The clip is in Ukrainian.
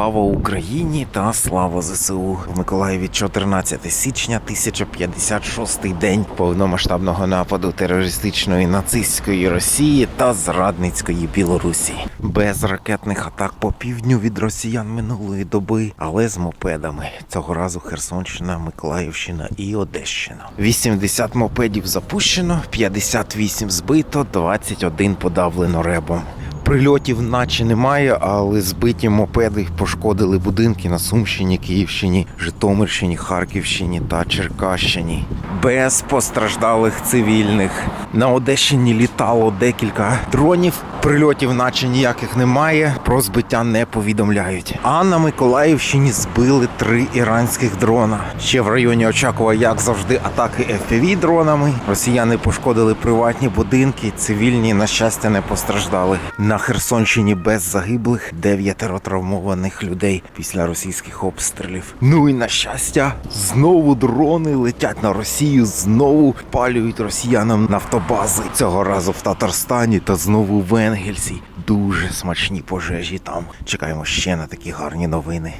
Слава Україні та слава ЗСУ в Миколаєві 14 січня 1056 день повномасштабного нападу терористичної нацистської Росії та зрадницької Білорусі. Без ракетних атак по півдню від росіян минулої доби, але з мопедами. Цього разу Херсонщина, Миколаївщина і Одещина. 80 мопедів запущено, 58 збито, 21 подавлено ребом. Прильотів наче немає, але збиті мопеди пошкодили будинки на Сумщині, Київщині, Житомирщині, Харківщині та Черкащині. Без постраждалих цивільних. На Одещині літало декілька дронів. Прильотів наче ніяких немає. Про збиття не повідомляють. А на Миколаївщині збили три іранських дрона. Ще в районі Очакова, як завжди, атаки FPV дронами. Росіяни пошкодили приватні будинки. Цивільні, на щастя, не постраждали. На Херсонщині без загиблих дев'ятеро травмованих людей після російських обстрілів. Ну і на щастя, знову дрони летять на Росію, знову палюють росіянам нафтобази. Цього разу в Татарстані та знову в Енгельсі. Дуже смачні пожежі там. Чекаємо ще на такі гарні новини.